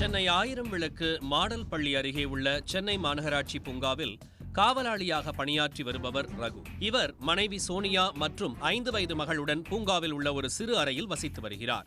சென்னை ஆயிரம் விளக்கு மாடல் பள்ளி அருகே உள்ள சென்னை மாநகராட்சி பூங்காவில் காவலாளியாக பணியாற்றி வருபவர் ரகு. இவர் மனைவி சோனியா மற்றும் ஐந்து வயது மகளுடன் பூங்காவில் உள்ள ஒரு சிறு அறையில் வசித்து வருகிறார்.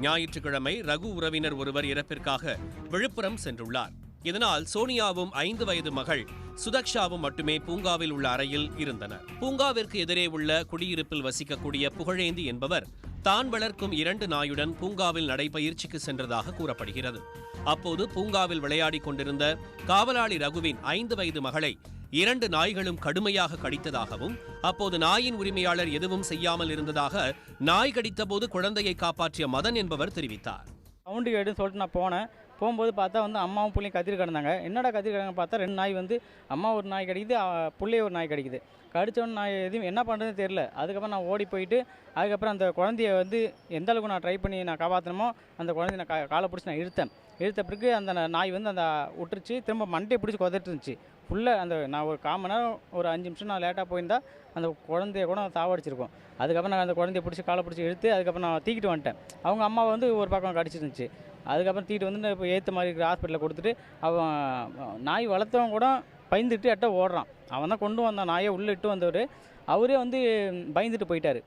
ஞாயிற்றுக்கிழமை ரகு உறவினர் ஒருவர் இறப்பிற்காக விழுப்புரம் சென்றுள்ளார். இதனால் சோனியாவும் ஐந்து வயது மகள் சுதக்ஷாவும் மட்டுமே பூங்காவில் உள்ள அறையில் இருந்தனர். பூங்காவிற்கு எதிரே உள்ள குடியிருப்பில் வசிக்கக்கூடிய புகழேந்தி என்பவர் தான் வளர்க்கும் இரண்டு நாயுடன் பூங்காவில் நடைபயிற்சிக்கு சென்றதாக கூறப்படுகிறது. அப்போது பூங்காவில் விளையாடிக் கொண்டிருந்த காவலாளி ரகுவின் ஐந்து வயது மகளை இரண்டு நாய்களும் கடுமையாக கடித்ததாகவும் அப்போது நாயின் உரிமையாளர் எதுவும் செய்யாமல் இருந்ததாக நாய் கடித்தபோது குழந்தையை காப்பாற்றிய மதன் என்பவர் தெரிவித்தார். சவுண்டு கேட்டுன்னு சொல்லிட்டு நான் போனேன். போகும்போது பார்த்தா வந்து அம்மாவும் பிள்ளையும் கத்திரி கிடந்தாங்க. என்னடா கத்திரி கிடங்க பார்த்தா ரெண்டு நாய் வந்து அம்மா ஒரு நாய் கிடைக்குது பிள்ளைய ஒரு நாய் கிடைக்குது. கடிச்சவொன்னு நான் எதுவும் என்ன பண்ணுறதுன்னு தெரில அதுக்கப்புறம் நான் ஓடி போயிட்டு அதுக்கப்புறம் அந்த குழந்தைய வந்து எந்த அளவுக்கு நான் ட்ரை பண்ணி நான் காப்பாற்றணுமோ அந்த குழந்தைய நான் கா- காலை பிடிச்சி நான் இழுத்தேன். இழுத்த பிறகு அந்த நாய் வந்து அந்த விட்டுருச்சு திரும்ப மண்டையை பிடிச்சி கொதட்டு இருந்துச்சு ஃபுல்லாக அந்த நான் ஒரு கால் மணி நேரம் ஒரு அஞ்சு நிமிஷம் நான் லேட்டாக போயிருந்தா அந்த குழந்தைய கூட சாவடிச்சிருக்கோம். அதுக்கப்புறம் நான் அந்த குழந்தைய பிடிச்சி காலை பிடிச்சி இழுத்து அதுக்கப்புறம் நான் தூக்கிட்டு வந்துட்டேன். அவங்க அம்மா வந்து ஒரு பக்கம் கடிச்சிருந்துச்சு. அதுக்கப்புறம் தீட்டு வந்து இப்போ ஏற்ற மாதிரி இருக்கிற ஹாஸ்பிட்டலில் கொடுத்துட்டு அவன் நாய் வளர்த்தவன் கூட பயந்துட்டு அட்ட ஓடுறான். அவன் தான் கொண்டு வந்தான் நாயை உள்ளே இட்டு வந்தவர். அவரே வந்து பயந்துட்டு போயிட்டாரு.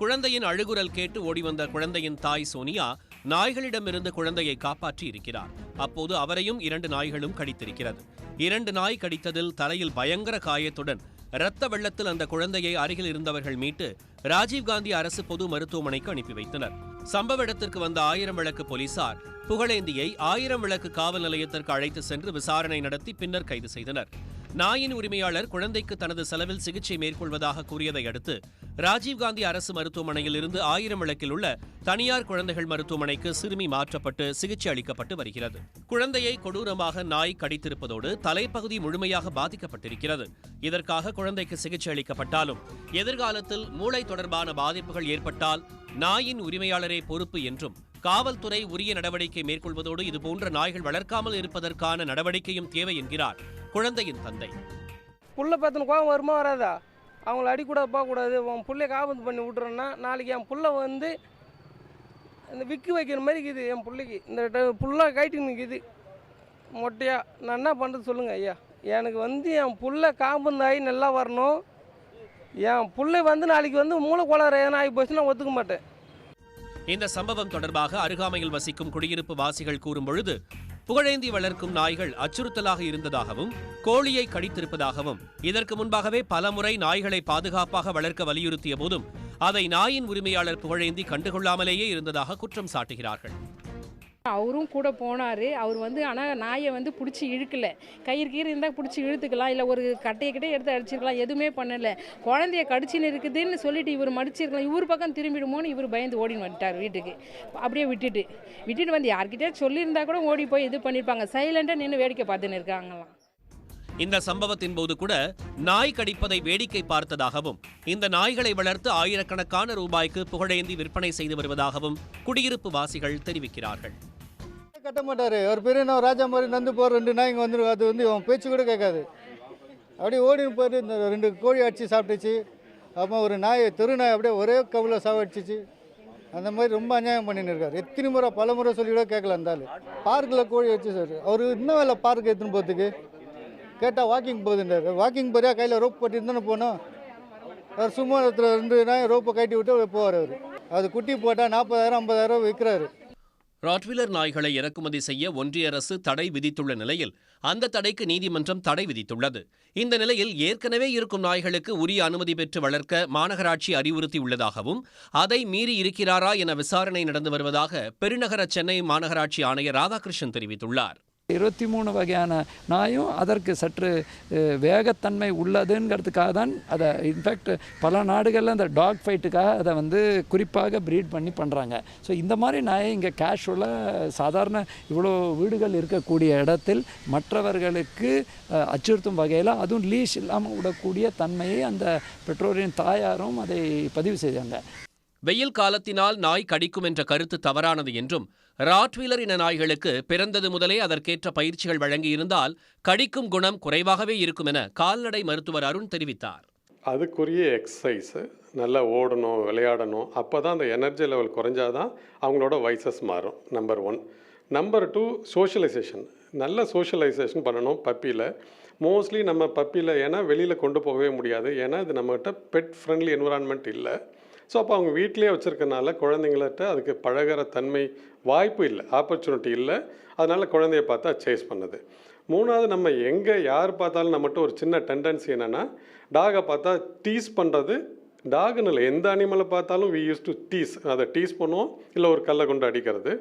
குழந்தையின் அழுகுரல் கேட்டு ஓடி வந்த குழந்தையின் தாய் சோனியா நாய்களிடமிருந்து குழந்தையை காப்பாற்றி இருக்கிறார். அப்போது அவரையும் இரண்டு நாய்களும் கடித்திருக்கிறது. இரண்டு நாய் கடித்ததில் தலையில் பயங்கர காயத்துடன் இரத்த வெள்ளத்தில் அந்த குழந்தையை அருகில் இருந்தவர்கள் மீட்டு ராஜீவ்காந்தி அரசு பொது மருத்துவமனைக்கு அனுப்பி வைத்தனர். சம்பவ இடத்திற்கு வந்த ஆயிரம் விளக்கு போலீசார் புகழேந்தியை ஆயிரம் விளக்கு காவல் நிலையத்திற்கு அழைத்து சென்று விசாரணை நடத்தி பின்னர் கைது செய்தனர். நாயின் உரிமையாளர் குழந்தைக்கு தனது செலவில் சிகிச்சை மேற்கொள்வதாக கூறியதை அடுத்து ராஜீவ்காந்தி அரசு மருத்துவமனையில் இருந்து ஆயிரம் விளக்கில் உள்ள தனியார் குழந்தைகள் மருத்துவமனைக்கு சிறுமி மாற்றப்பட்டு சிகிச்சை அளிக்கப்பட்டு வருகிறது. குழந்தையை கொடூரமாக நாய் கடித்திருப்பதோடு தலைப்பகுதி முழுமையாக பாதிக்கப்பட்டிருக்கிறது. இதற்காக குழந்தைக்கு சிகிச்சை அளிக்கப்பட்டாலும் எதிர்காலத்தில் மூளை தொடர்பான பாதிப்புகள் ஏற்பட்டால் நாயின் உரிமையாளரே பொறுப்பு என்றும் காவல்துறை உரிய நடவடிக்கை மேற்கொள்வதோடு இதுபோன்ற நாய்கள் வளர்க்காமல் இருப்பதற்கான நடவடிக்கையும் தேவை என்கிறார் குழந்தையின் தந்தை. புள்ள பத்தின கோபம் வருமா வராதா? அவங்கள அடிக்கூடாது போகக்கூடாது உன் பிள்ளைய காபந்து பண்ணி விட்றேன்னா நாளைக்கு என் புள்ள வந்து இந்த விக்கு வைக்கிற மாதிரி இருக்குது என் பிள்ளைக்கு. இந்த ட- புள்ள கைட்டு நிற்கிது மொட்டையா நான் என்ன பண்ணுறது சொல்லுங்கள் ஐயா. எனக்கு வந்து என் புள்ள காம்பந்தாகி நல்லா வரணும். என் புள்ளை வந்து நாளைக்கு வந்து மூளை கோளாறு எதனா ஆகி போச்சுன்னா ஒத்துக்க மாட்டேன். இந்த சம்பவம் தொடர்பாக அருகாமையில் வசிக்கும் குடியிருப்பு வாசிகள் கூறும் பொழுது புகழேந்தி வளர்க்கும் நாய்கள் அச்சுறுத்தலாக இருந்ததாகவும் கோழியை கடித்திருப்பதாகவும் இதற்கு முன்பாகவே பலமுறை நாய்களை பாதுகாப்பாக வளர்க்க வலியுறுத்திய போதும் அதை நாயின் உரிமையாளர் புகழேந்தி கண்டுகொள்ளாமலேயே இருந்ததாக குற்றம் சாட்டுகிறார்கள். அவரும் கூட போனார். அவர் வந்து ஆனால் நாயை வந்து பிடிச்சி இழுக்கல. கயிறு கீறு இருந்தால் பிடிச்சி இழுத்துக்கலாம். இல்லை ஒரு கட்டையை கிட்டே எடுத்து அடிச்சிருக்கலாம். எதுவுமே பண்ணலை. குழந்தைய கடிச்சின்னு இருக்குதுன்னு சொல்லிட்டு இவர் மடிச்சிருக்கலாம். இவர் பக்கம் திரும்பிடுமோன்னு இவர் பயந்து ஓடின்னு வந்துட்டார் வீட்டுக்கு. அப்படியே விட்டுட்டு. விட்டுட்டு வந்து யார்கிட்டே சொல்லியிருந்தா கூட ஓடி போய் இது பண்ணியிருப்பாங்க சைலண்டாக நின்று வேடிக்கை பார்த்துன்னு இருக்காங்களாம். இந்த சம்பவத்தின் போது கூட நாய் கடிப்பதை வேடிக்கை பார்த்ததாகவும் இந்த நாய்களை வளர்த்து ஆயிரக்கணக்கான ரூபாய்க்கு புகழேந்தி விற்பனை செய்து வருவதாகவும் குடியிருப்பு வாசிகள் தெரிவிக்கிறார்கள். கட்ட மாட்டார். அவர் பெரிய நான் ராஜா மாதிரி நந்து போகிற ரெண்டு நாய்ங்க வந்துடும் அது வந்து அவன் பேச்சு கூட கேட்காது. அப்படியே ஓடின்னு போயிட்டு இந்த ரெண்டு கோழி அடிச்சு சாப்பிட்டுச்சு. அப்புறம் ஒரு நாய் தெரு நாய் அப்படியே ஒரே கவுல சாவடிச்சிச்சு. அந்த மாதிரி ரொம்ப அநியாயம் பண்ணின்னு இருக்காரு. எத்தனை முறை பல முறை சொல்லி கூட கேட்கல இருந்தாலும் பார்க்கில் கோழி வச்சு சார் அவர் இன்னும் வேலை பார்க் எடுத்துன்னு போகிறதுக்கு கேட்டால் வாக்கிங் போகுதுன்றாரு. வாக்கிங் போறியா? கையில் ரோப் போட்டு தானே போனோம் அவர் சும்மா இடத்துல ரெண்டு நாய் ரோப்பை கட்டி விட்டு போவார் அவர். அது குட்டி போட்டால் நாற்பதாயிரம் ஐம்பதாயிரம் விற்கிறாரு ராட்வீலர் நாய்களை இறக்குமதி செய்ய ஒன்றிய அரசு தடை விதித்துள்ள நிலையில் அந்த தடைக்கு நீதிமன்றம் தடை விதித்துள்ளது. இந்த நிலையில் ஏற்கனவே இருக்கும் நாய்களுக்கு உரிய அனுமதி பெற்று வளர்க்க மாநகராட்சி அறிவுறுத்தியுள்ளதாகவும் அதை மீறி இருக்கிறாரா என விசாரணை நடந்து வருவதாக பெருநகர சென்னை மாநகராட்சி ஆணையர் ராதாகிருஷ்ணன் தெரிவித்துள்ளார். இருபத்தி மூணு வகையான நாயும் அதற்கு சற்று வேகத்தன்மை உள்ளதுங்கிறதுக்காக தான் அதை இன்ஃபேக்ட் பல நாடுகளில் அந்த டாக் ஃபைட்டுக்காக அதை வந்து குறிப்பாக ப்ரீட் பண்ணி பண்ணுறாங்க ஸோ இந்த மாதிரி நாயை இங்கே கேஷுவலாக சாதாரண இவ்வளோ வீடுகள் இருக்கக்கூடிய இடத்தில் மற்றவர்களுக்கு அச்சுறுத்தும் வகையில் அதுவும் லீஷ் இல்லாமல் விடக்கூடிய தன்மையை அந்த பெற்றோரின் தாயாரும் அதை பதிவு செய்தாங்க. வெயில் காலத்தினால் நாய் கடிக்கும் என்ற கருத்து தவறானது என்றும் ராட்வீலர் இன நாய்களுக்கு பிறந்தது முதலே அதற்கேற்ற பயிற்சிகள் வழங்கியிருந்தால் கடிக்கும் குணம் குறைவாகவே இருக்கும் என கால்நடை மருத்துவர் அருண் தெரிவித்தார். அதுக்குரிய எக்ஸசைஸு நல்லா ஓடணும் விளையாடணும் அப்போ தான் அந்த எனர்ஜி லெவல் குறைஞ்சாதான் அவங்களோட வயசஸ் மாறும் number one number two socialization நல்ல சோஷியலைசேஷன் பண்ணணும் பப்பியில் மோஸ்ட்லி நம்ம பப்பியில் ஏன்னா வெளியில் கொண்டு போகவே முடியாது. ஏன்னா இது நம்மகிட்ட பெட் ஃப்ரெண்ட்லி என்விரான்மெண்ட் இல்லை. ஸோ அப்போ அவங்க வீட்டிலேயே வச்சுருக்கனால குழந்தைங்கள்ட்ட அதுக்கு பழகுற தன்மை வாய்ப்பு இல்லை ஆப்பர்ச்சுனிட்டி இல்லை. அதனால் குழந்தைய பார்த்தா சேஸ் பண்ணுது. மூணாவது நம்ம எங்கே யார் பார்த்தாலும் நம்மகிட்ட ஒரு சின்ன டெண்டன்சி என்னென்னா டாகை பார்த்தா டீஸ் பண்ணுறது டாகுன்னு இல்லை. எந்த அனிமலை பார்த்தாலும் வி யூஸ் டு டீஸ் அதை டீஸ் பண்ணுவோம் இல்லை ஒரு கல்லை கொண்டு அடிக்கிறது.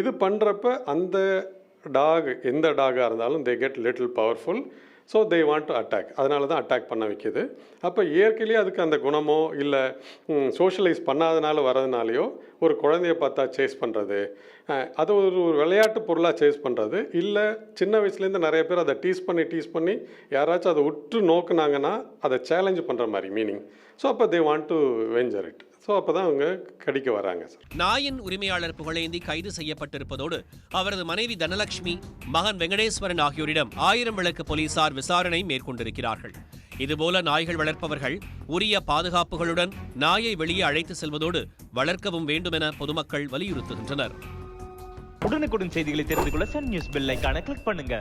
இது பண்ணுறப்ப அந்த டாக் எந்த டாகாக இருந்தாலும் they get little powerful so they want to attack அதனால தான் அட்டாக் பண்ண வைக்கிது. அப்போ இயற்கையிலேயே அதுக்கு அந்த குணமோ இல்லை சோஷியலைஸ் பண்ணாதனால வரதுனாலையோ ஒரு குழந்தைய பார்த்தா சேஸ் பண்ணுறது அது ஒரு ஒரு விளையாட்டு பொருளாக சேஸ் பண்ணுறது இல்லை சின்ன வயசுலேருந்து நிறைய பேர் அதை டீஸ் பண்ணி டீஸ் பண்ணி யாராச்சும் அதை உற்று நோக்குனாங்கன்னா அதை சேலஞ்சு பண்ணுற மாதிரி மீனிங் ஸோ அப்போ they want to venture it so அப்போ தான் அவங்க கடிக்க வராங்க சார் நாயின் உரிமையாளர் புகழேந்தி கைது செய்யப்பட்டிருப்பதோடு அவரது மனைவி தனலட்சுமி மகன் வெங்கடேஸ்வரன் ஆகியோரிடம் ஆயிரம் விளக்கு போலீசார் விசாரணை மேற்கொண்டிருக்கிறார்கள். இதுபோல நாய்கள் வளர்ப்பவர்கள் உரிய பாதுகாப்புகளுடன் நாயை வெளியே அழைத்து செல்வதோடு வளர்க்கவும் வேண்டுமென பொதுமக்கள் வலியுறுத்துகின்றனர். உடனுக்குடன் செய்திகளை தெரிந்து கொள்ள சன் நியூஸ் பெல் ஐகானை கிளிக் பண்ணுங்க.